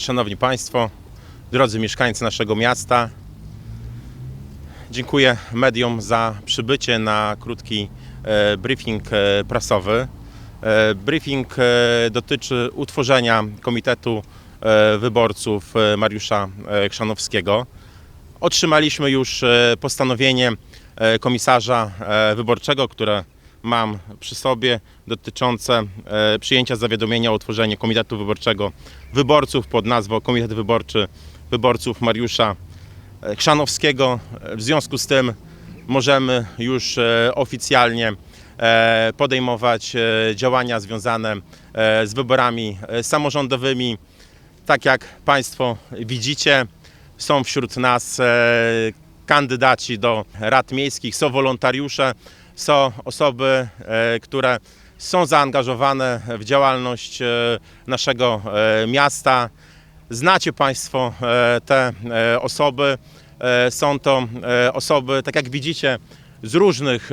Szanowni Państwo, drodzy mieszkańcy naszego miasta, dziękuję mediom za przybycie na krótki e, briefing e, prasowy. E, briefing dotyczy utworzenia Komitetu Wyborców Mariusza Chrzanowskiego. Otrzymaliśmy już e, postanowienie e, komisarza e, wyborczego, które mam przy sobie, dotyczące przyjęcia zawiadomienia o utworzeniu Komitetu Wyborczego Wyborców pod nazwą Komitet Wyborczy Wyborców Mariusza Chrzanowskiego. W związku z tym możemy już oficjalnie podejmować działania związane z wyborami samorządowymi. Tak jak Państwo widzicie, są wśród nas e, kandydaci do rad miejskich, są wolontariusze, są osoby, e, które są zaangażowane w działalność e, naszego miasta. Znacie Państwo te osoby. Są to osoby, tak jak widzicie, z różnych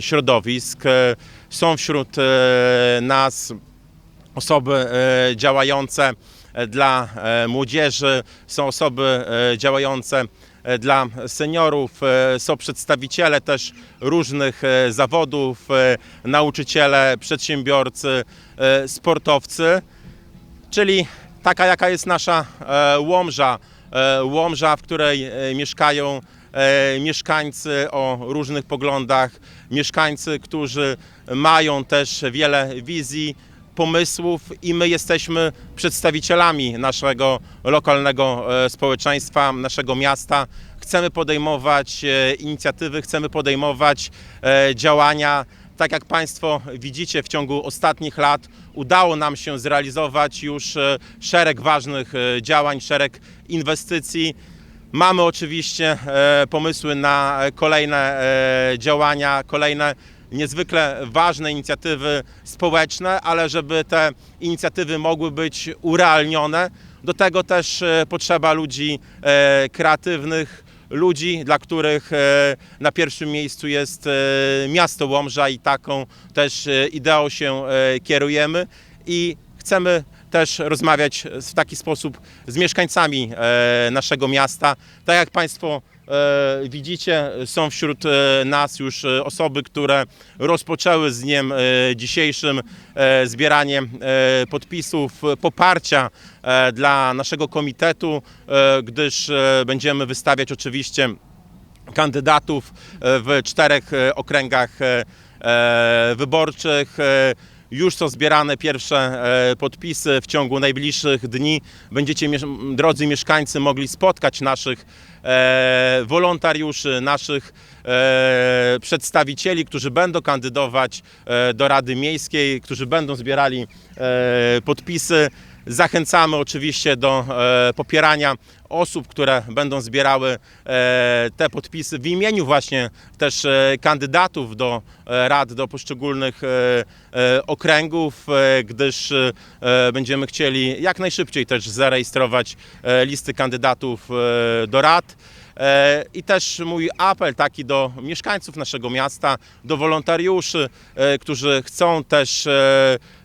środowisk. Są wśród nas osoby działające dla e, młodzieży, są osoby e, działające e, dla seniorów, e, są przedstawiciele też różnych e, zawodów, e, nauczyciele, przedsiębiorcy, e, sportowcy, czyli taka jaka jest nasza e, Łomża, e, Łomża, w której e, mieszkają e, mieszkańcy o różnych poglądach, mieszkańcy, którzy mają też wiele wizji, pomysłów i my jesteśmy przedstawicielami naszego lokalnego e, społeczeństwa, naszego miasta. Chcemy podejmować e, inicjatywy, chcemy podejmować e, działania. Tak jak Państwo widzicie, w ciągu ostatnich lat udało nam się zrealizować już szereg ważnych działań, szereg inwestycji. Mamy oczywiście pomysły na kolejne działania, kolejne niezwykle ważne inicjatywy społeczne, ale żeby te inicjatywy mogły być urealnione, do tego też e, potrzeba ludzi e, kreatywnych, ludzi, dla których e, na pierwszym miejscu jest miasto Łomża i taką też ideą się kierujemy i chcemy też rozmawiać w taki sposób z mieszkańcami naszego miasta. Tak jak Państwo widzicie, są wśród e, nas już e, osoby, które rozpoczęły z dniem e, dzisiejszym e, zbieranie e, podpisów e, poparcia e, dla naszego komitetu, e, gdyż e, będziemy wystawiać oczywiście kandydatów e, w czterech e, okręgach e, e, wyborczych. Już są zbierane pierwsze e, podpisy. W ciągu najbliższych dni będziecie, drodzy mieszkańcy, mogli spotkać naszych e, wolontariuszy, naszych e, przedstawicieli, którzy będą kandydować do Rady Miejskiej, którzy będą zbierali podpisy. Zachęcamy oczywiście do e, popierania osób, które będą zbierały e, te podpisy w imieniu właśnie też e, kandydatów do rad, do poszczególnych okręgów, gdyż będziemy chcieli jak najszybciej też zarejestrować listy kandydatów do rad. I też mój apel taki do mieszkańców naszego miasta, do wolontariuszy, którzy chcą też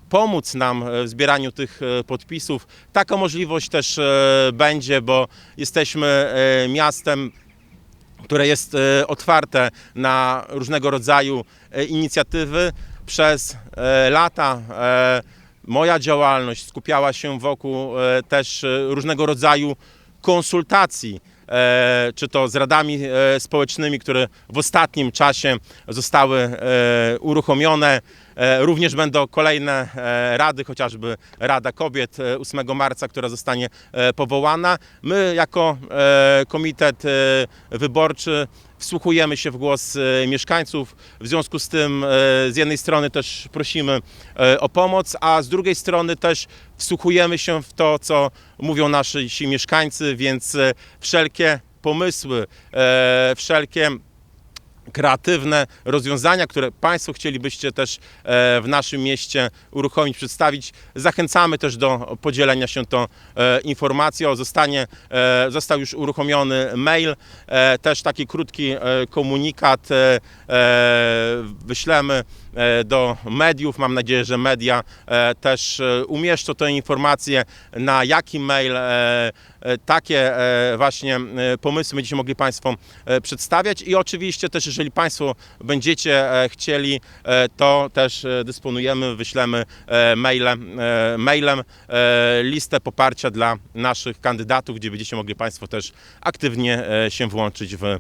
pomóc nam w zbieraniu tych e, podpisów. Taka możliwość też e, będzie, bo jesteśmy e, miastem, które jest e, otwarte na różnego rodzaju e, inicjatywy. Przez e, lata e, moja działalność skupiała się wokół e, też e, różnego rodzaju konsultacji, e, czy to z radami e, społecznymi, które w ostatnim czasie zostały e, uruchomione. E, Również będą kolejne e, rady, chociażby Rada Kobiet e, 8 marca, która zostanie e, powołana. My jako e, komitet e, wyborczy wsłuchujemy się w głos e, mieszkańców. W związku z tym e, z jednej strony też prosimy e, o pomoc, a z drugiej strony też wsłuchujemy się w to, co mówią nasi mieszkańcy, więc e, wszelkie pomysły, e, wszelkie kreatywne rozwiązania, które Państwo chcielibyście też e, w naszym mieście uruchomić, przedstawić. Zachęcamy też do podzielenia się tą e, informacją. Zostanie, e, został już uruchomiony mail, też taki krótki komunikat wyślemy do mediów. Mam nadzieję, że media też umieszczą tę informację, na jaki mail takie e, właśnie e, pomysły będziecie mogli Państwo e, przedstawiać i oczywiście też, jeżeli Państwo będziecie e, chcieli, e, to też e, dysponujemy, wyślemy e, mailem, e, mailem e, listę poparcia dla naszych kandydatów, gdzie będziecie mogli Państwo też aktywnie e, się włączyć w, e,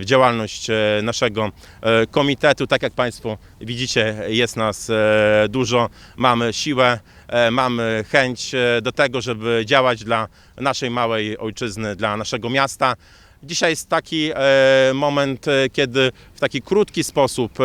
w działalność e, naszego e, komitetu. Tak jak Państwo widzicie, jest nas e, dużo, mamy siłę, e, mamy chęć e, do tego, żeby działać dla naszej małej ojczyzny, dla naszego miasta. Dzisiaj jest taki e, moment, e, kiedy w taki krótki sposób e,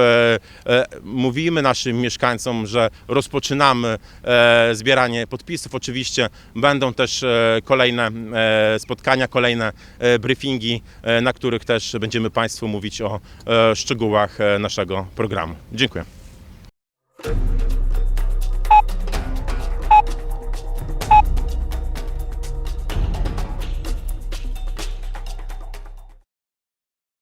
e, mówimy naszym mieszkańcom, że rozpoczynamy e, zbieranie podpisów. Oczywiście będą też e, kolejne e, spotkania, kolejne e, briefingi, e, na których też będziemy Państwu mówić o e, szczegółach e, naszego programu. Dziękuję.